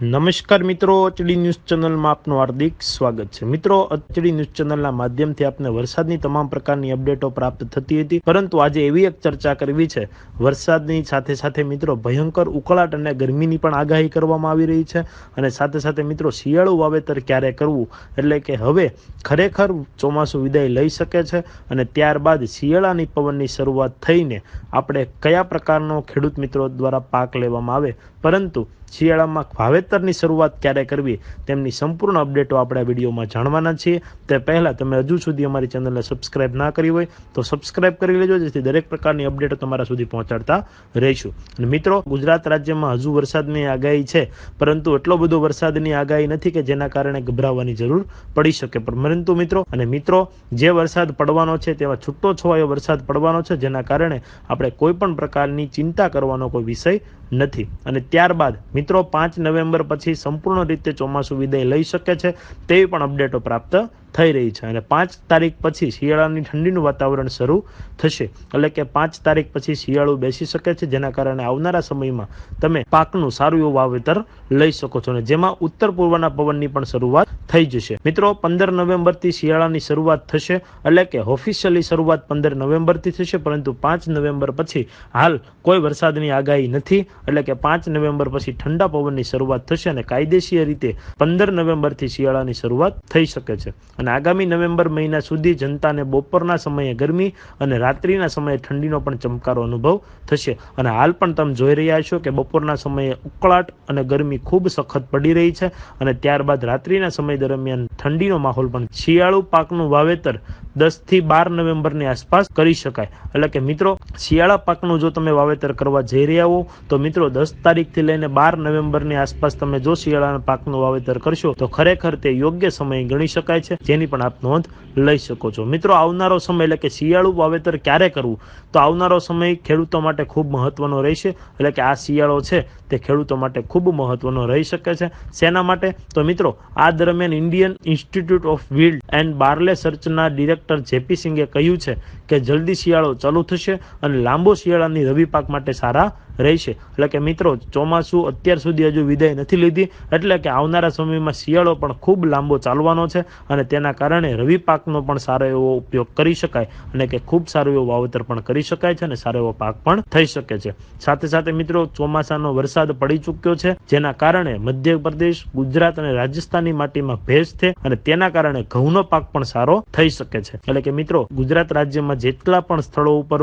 નમસ્કાર મિત્રો, અચડી ન્યૂઝ ચેનલમાં આપનું હાર્દિક સ્વાગત છે. મિત્રો, અચડી ન્યૂઝ ચેનલના માધ્યમથી આપને વરસાદની તમામ પ્રકારની અપડેટો પ્રાપ્ત થતી હતી, પરંતુ આજે એવી એક ચર્ચા કરવી છે. વરસાદની સાથે સાથે મિત્રો, ભયંકર ઉકળાટ અને ગરમીની પણ આગાહી કરવામાં આવી રહી છે અને સાથે સાથે મિત્રો, શિયાળુ વાવેતર ક્યારે કરવું? એટલે કે હવે ખરેખર ચોમાસું વિદાય લઈ શકે છે અને ત્યારબાદ શિયાળાની પવનની શરૂઆત થઈને આપણે કયા પ્રકારનો ખેડૂત મિત્રો દ્વારા પાક લેવામાં આવે? પરંતુ શિયાળામાં વાવેતરની શરૂઆત ક્યારે કરવી તેમની સંપૂર્ણ અપડેટો આપણે આ વિડીયોમાં જાણવાના છીએ. તે પહેલાં તમે હજુ સુધી અમારી ચેનલને સબસ્ક્રાઇબ ના કરી હોય તો સબસ્ક્રાઇબ કરી લેજો, જેથી દરેક પ્રકારની અપડેટો તમારા સુધી પહોંચાડતા રહીશું. અને મિત્રો, ગુજરાત રાજ્યમાં હજુ વરસાદની આગાહી છે, પરંતુ એટલો બધો વરસાદની આગાહી નથી કે જેના કારણે ગભરાવાની જરૂર પડી શકે. પરંતુ મિત્રો, અને મિત્રો, જે વરસાદ પડવાનો છે તેમાં છૂટો છવાયો વરસાદ પડવાનો છે, જેના કારણે આપણે કોઈ પણ પ્રકારની ચિંતા કરવાનો કોઈ વિષય નથી. અને ત્યારબાદ મિત્રો પાંચ નવેમ્બર પછી સંપૂર્ણ રીતે ચોમાસું વિદાય લઈ શકે છે તેવી પણ અપડેટો પ્રાપ્ત થઈ રહી છે અને પાંચ તારીખ પછી શિયાળાની ઠંડીનું વાતાવરણ શરૂ થશે. એટલે કે પાંચ તારીખ પછી શિયાળું બેસી શકે છે, જેના કારણે આવનારા સમયમાં તમે પાકનું સારું એવું વાવેતર લઈ શકો છો અને જેમાં ઉત્તર પૂર્વના પવનની પણ શરૂઆત થઈ જશે. મિત્રો, પંદર નવેમ્બરથી શિયાળાની શરૂઆત થશે, એટલે કે ઓફિશિયલી શરૂઆત પંદર નવેમ્બરથી થશે, પરંતુ પાંચ નવેમ્બર પછી હાલ કોઈ વરસાદની આગાહી નથી, એટલે કે પાંચ નવેમ્બર પછી ઠંડા પવનની શરૂઆત થશે અને કાયદેશીય રીતે પંદર નવેમ્બરથી શિયાળાની શરૂઆત થઈ શકે છે. અને આગામી નવેમ્બર મહિના સુધી જનતાને બપોરના સમયે ગરમી અને રાત્રિના સમયે ઠંડીનો પણ ચમકારો અનુભવ થશે. અને હાલ પણ તમે જોઈ રહ્યા છો કે બપોરના સમયે ઉકળાટ અને ગરમી ખૂબ સખત પડી રહી છે અને ત્યારબાદ રાત્રિના સમય દરમિયાન ઠંડીનો માહોલ પણ શિયાળુ પાકનું વાવેતર દસથી બાર નવેમ્બરની આસપાસ કરી શકાય. એટલે કે મિત્રો, શિયાળા પાકનું જો તમે વાવેતર કરવા જઈ રહ્યા હો, તો મિત્રો દસ તારીખથી લઈને બાર નવેમ્બરની આસપાસ તમે જો શિયાળાના પાકનું વાવેતર કરશો, તો ખરેખર તે યોગ્ય સમય ગણી શકાય છે. જેની પણ આપ નોંધ લઈ શકો છો. મિત્રો, આવનારો સમય એટલે કે શિયાળુ વાવેતર ક્યારે કરવું? તો આવનારો સમય ખેડૂતો માટે ખૂબ મહત્વનો રહેશે. એટલે કે આ શિયાળો છે તે ખેડૂતો માટે ખૂબ મહત્વનો રહી શકે છે. શેના માટે? તો મિત્રો, આ દરમિયાન Indian institute of wheat and barley સર્ચના director JP સિંઘે કહ્યું છે કે જલ્દી શિયાળો ચાલુ થશે અને લાંબો શિયાળાની રવિ પાક માટે સારા રહેશે. એટલે કે મિત્રો, ચોમાસું અત્યાર સુધી હજુ વિદાય નથી લીધી, એટલે કે આવનારા સમયમાં શિયાળો પણ ખૂબ લાંબો ચાલવાનો છે અને તેના કારણે રવિ પાકનો પણ સારો એવો ઉપયોગ કરી શકાય અને કે ખૂબ સારું એવું વાવેતર પણ કરી શકાય છે અને સારો એવો પાક પણ થઈ શકે છે. સાથે સાથે મિત્રો, ચોમાસાનો વરસાદ પડી ચૂક્યો છે, જેના કારણે મધ્યપ્રદેશ, ગુજરાત અને રાજસ્થાનની માટીમાં ભેજ છે અને તેના કારણે ઘઉંનો પાક પણ સારો થઈ શકે છે. એટલે કે મિત્રો, ગુજરાત રાજ્યમાં જેટલા પણ સ્થળો ઉપર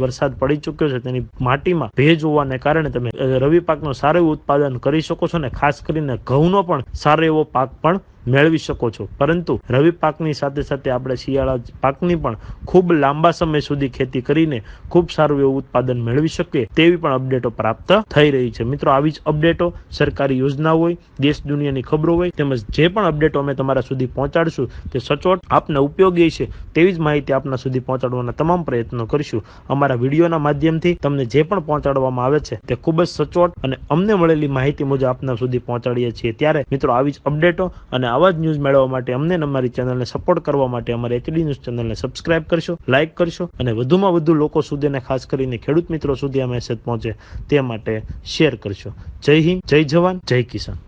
વરસાદ પડી ચૂક્યો છે, તેની માટીમાં ભેજ હોવાને કારણે તમે રવિ પાકનું સારું ઉત્પાદન કરી શકો છો અને ખાસ કરીને ઘઉંનો પણ સારો એવો પાક પણ મેળવી શકો છો. પરંતુ રવિ પાકની સાથે સાથે આપણે શિયાળા પાકની પણ ખૂબ લાંબા સમય સુધી ખેતી કરીને ખૂબ સારું એવું ઉત્પાદન મેળવી શકીએ તેવી પણ અપડેટો પ્રાપ્ત થઈ રહી છે. મિત્રો, આવી જ અપડેટો સરકારી યોજના હોય, દેશ દુનિયાની ખબરો હોય તેમજ જે પણ અપડેટો અમે તમારા સુધી પહોંચાડશું તે સચોટ આપને ઉપયોગી છે તેવી જ માહિતી આપના સુધી પહોંચાડવાના તમામ પ્રયત્નો કરીશું. અમારા વિડીયોના માધ્યમથી તમને જે પણ પહોંચાડવામાં આવે છે તે ખૂબ જ સચોટ અને અમને મળેલી માહિતી મુજબ આપના સુધી પહોંચાડીએ છીએ. ત્યારે મિત્રો, આવી જ અપડેટો અને આવા જ ન્યૂઝ મેળવવા માટે અમને અમારી ચેનલને સપોર્ટ કરવા માટે અમારી એચડી ન્યૂઝ ચેનલને સબસ્ક્રાઇબ કરશો લાઇક કરશો અને વધુમાં વધુ લોકો સુધી અને ખાસ કરીને ખેડૂત મિત્રો સુધી આ મેસેજ પહોંચે તે માટે શેર કરશો. જય હિન્દ, જય જવાન, જય કિસાન.